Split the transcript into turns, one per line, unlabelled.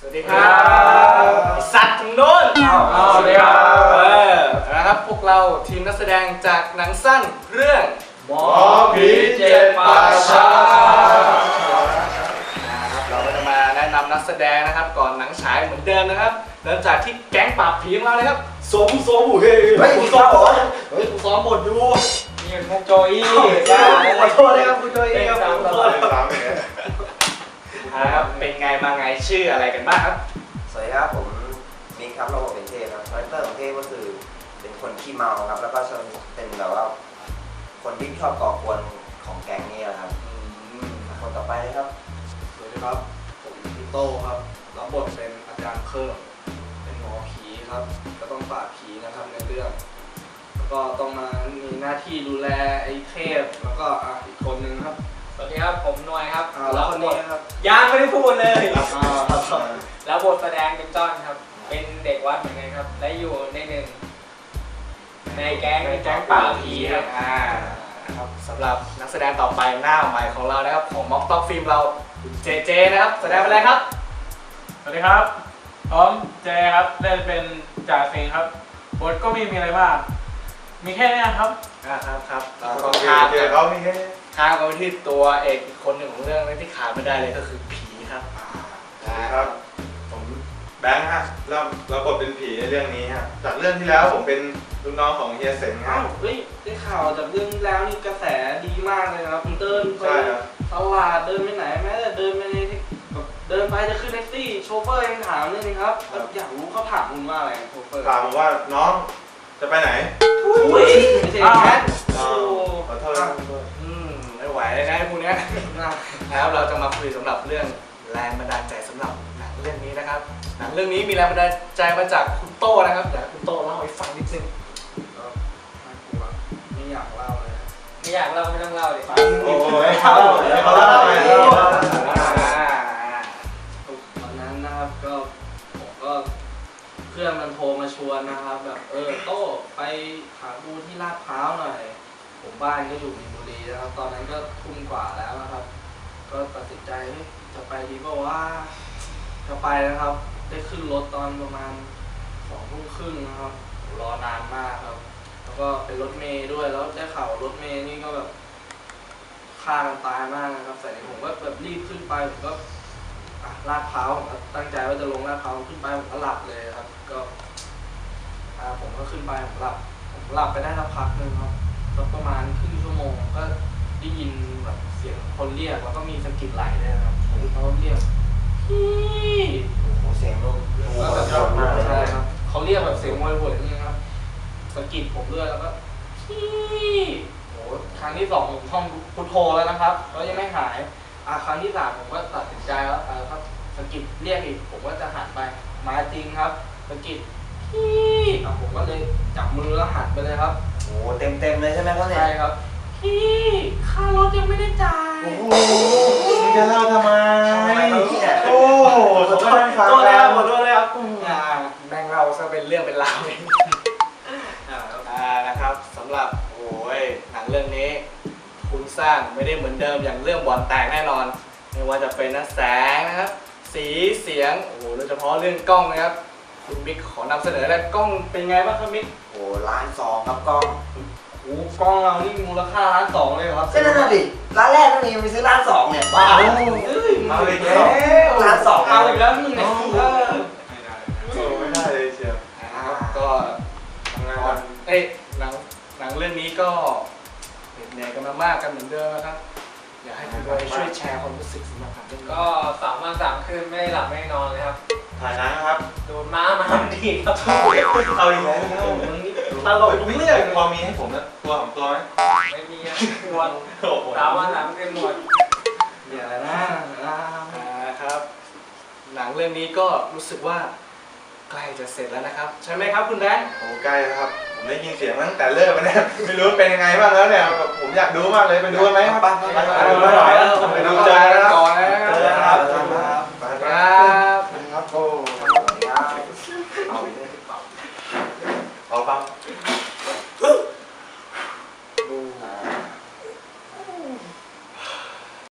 สวัสดีครับไอ้สัตว์ถึงโน้น
เอาสวัสดีครับ
เออนะครับพวกเราทีมนักแสดงจากหนังสั้นเรื่อง
หมอผีเจ็ดป่าช้า
นะครับเราก็จะมาแนะนำนักแสดงนะครับ ก่อนหนังฉายเหมือนเดิมนะครับหลังจากที่แก๊งปราบผีของเราเลยครับสมสมเฮ้ย
เฮ้ย
ผม
พี่
ส
ซ้อ
ม
ม
บท
เฮ้ยกูซ้อมบทอยู่
นี่เป็นมุกโจอี้
ขอโทษนะครับคุณโจยครับขอโทษนะครับเป็นไงมาไงชื่ออะไรกันบ้างครับ
สวัสดีครับผมมิกครับเราบอกเป็นเทพครับคาแรคเตอร์ของเทพก็คือ เป็นคนขี้เมาครับ แล้วก็ชอบเป็นแบบว่า คนที่ชอบก่อกวนของแก๊งนี้ครับคนต่อไปเลยครับ
สวัสดีครับ ผมพี่โต้ครับรับบทเป็นอาจารย์เพิ่มเป็นหมอผีครับ ก็ต้องปราบผีนะครับในเรื่อง แล้วก็ต้องมามีหน้าที่ดูแลไอ้เทพ แล้วก็อะอีกคนนึงครับ
สวัสดีครับ ผมหนวยครับ
อ่าแล้วคนนี้นะครับ
ยังไม่ได้พูดเลย
อ่าครับ
แล้วบทแสดงเป็นจ้อนครับ เป็นเด็กวัดเหมือนกันครับ และอยู่ในหนึ่งในแก๊ง
ในแก๊งป่าบผีครับอ่านะครับสำหรับนักแสดงต่อไปหน้าใหม่ของเรานะครับ ของม็อกต็อกฟิล์มเราคุณเจเจนะครับ แสดงเป็นอะไรครับ
สวัสดีครับผมเจครับเล่นเป็นจ่าสิงห์ครับบทก็ไม่มีอะไรมาก มีแค่นี้ครับ
อ่าครับครับ
อ่า
ก็
โอเค
ข้าม
เดี๋ยวเขามีแค่
ข้ามกันไปที่ตัวเอกอีกคนหนึ่งของเรื่องที่ขาดไม่ได้เลยก็คือผีครับอ่า
ครับ ผมแบงค์ฮะเราเราบทเป็นผีในเรื่องนี้ฮะจากเรื่องที่แล้วผมเป็นลูกน้องของเฮียเสงค
อ้า
รับ
วเฮ้ยได้ข่าวจากเรื่องที่แล้วนี่กระแสดีมากเลยนะครับเดินไป
ใช่ครับ
ตลาดเดินไปไหนแม้แต่เดินไปในที่แบบเดินไปจะขึ้นแท็กซี่โชเฟอร์ยังถามเลยนะครับแบบอยากรู้เขาถามคุณว่าอะไรโชเฟอร์
ถามผมว่าน้องจะไปไหน
อุ้ย
นังเรื่องนี้นะครับหนังเรื่องนี้มีแรงบันดาลใจมาจากคุณโต้นะครับอยากให้คุณโต้เล่าให้ฟังนิดนึง
ไม่อยากเล่าเลย
ไม่อยากเล่าไม่ต้องเล่าดิ
โอ้ยเขาเขาเล่าหน่อยเขาเล่าหน่อย
ตอนนั้นนะครับก็ผมก็เพื่อนมันโทรมาชวนนะครับ แบบเออโต้ไปขาบูที่ลาดพร้าวหน่อย ผมบ้านก็อยู่มีนบุรีนะครับ ตอนนั้นก็ทุ่มกว่าแล้วนะครับ ก็ตัดสินใจเฮ้ยจะไปดีเปล่าว่า จะไปนะครับ ได้ขึ้นรถตอนประมาณสองทุ่มครึ่งนะครับ รอนานมากครับ แล้วก็เป็นรถเมย์ด้วย แล้วได้ข่าวรถเมย์นี่ก็แบบฆ่ากันตายมากนะครับแต่ผมก็แบบรีบขึ้นไปผมก็ลาดพร้าวผมตั้งใจว่าจะลงลาดพร้าวขึ้นไปผมก็หลับเลยครับ ก็ผมก็ขึ้นไปผมหลับ ผมหลับไปได้สักพักหนึ่งครับสักประมาณครึ่งชั่วโมงก็ได้ยินแบบเสียงคนเรียกแล้วก็มีสะกิดไหลด้วยนะครับเขาเรียก พี่
โอ้โหเสียงลูกลูก
ก็แบบ
โหดมากเลย
ใช่ครับเขาเรียกแบบเสียงโวยหวยนี่ครับสะกิดผมด้วยแล้วก็พี่โหครั้งที่สองผมท่องพุทโธแล้วนะครับก็ยังไม่หายอะครั้งที่สามผมก็ตัดสินใจแล้วเออครับสะกิดเรียกอีกผมก็จะหันไปมาจริงครับสะกิดพี่อะผมก็เลยจับมือแล้วหันไปเลยครับ
โอ้โหเต็มเต็มๆเลยใช่ไหมครับเนี่ย
ใช่ครับพี่ค่ารถยังไม่ได้จ่าย
โอ้โหมึงจะเล่าทำไม
ทำไมเนี่ย
โอ้โหผมก็นั่งฟัง
โต้เลย
กั
ครับ
น
ขอโทษเลยครับอ่าแม่งเราซะเป็นเรื่องเป็นราวเองอ่านะครับสำหรับโอ้ยหนังเรื่องนี้ คุณสร้างไม่ได้เหมือนเดิมอย่างเรื่องบอลแตกแน่นอน ไม่ว่าจะเป็นนักแสงนะครับ สีเสียงโอ้โหโดยเฉพาะเรื่องกล้องนะครับ คุณมิกขอนำเสนอแล้วกล้องเป็นไงบ้างครับมิก
โอ้โหล้านสองครับกล้อง
โอ้กล้องเรานี่มูลค่าล้านสองเลยเหรอครับ
ก็นั่นน่ะดิ ร้านแรกนั่นเองไปซื้อร้านสองเนี่ยบ้า
เฮ้ย
เอาอีก
แแล้
ว
ร้านสอง
เอาอีกแล้วนี่ไงเออ
โอ้ไม่ได้เลยเชียว
นะครับก็
ทำงาน
ก่อนเอ้ยหนังหนังเรื่องนี้ก็เหนื่อยกันมามากกันเหมือนเดิมนะครับ อยากให้คุณด้วยช่วยแชร์ความรู้สึกสำหรับหนังเรื่องนี้
ก็สามวันสามคืนไม่ได้หลับไม่ได้นอนเลยครับ
ถ่ายหนังนะครับ
โดนม้ามาดีครับ
เอาอีกแล้ว
มึงนี่
ตลกวิ่งเลยพอมีให้ผมนะตัวของตัวไหม
ไม่มีอะหว
ด
ตามว่าหนังเรื่องหนวด
เดี๋ยวนะ
นะครับ หนังเรื่องนี้ก็รู้สึกว่าใกล้จะเสร็จแล้วนะครับ ใช่ไหมครับคุณแบงค์
โอ้ใกล้แล้วครับ ผมได้ยินเสียงตั้งแต่เริ่มแล้วเนี่ยไม่รู้เป็นยังไงบ้างแล้วเนี่ยผมอยากดูมากเลยไปดูกัไหมครับ
ไปไปไป
ไปดูจอแล้วครับเจอครับครั
บ
ครับโอ้ 好
吧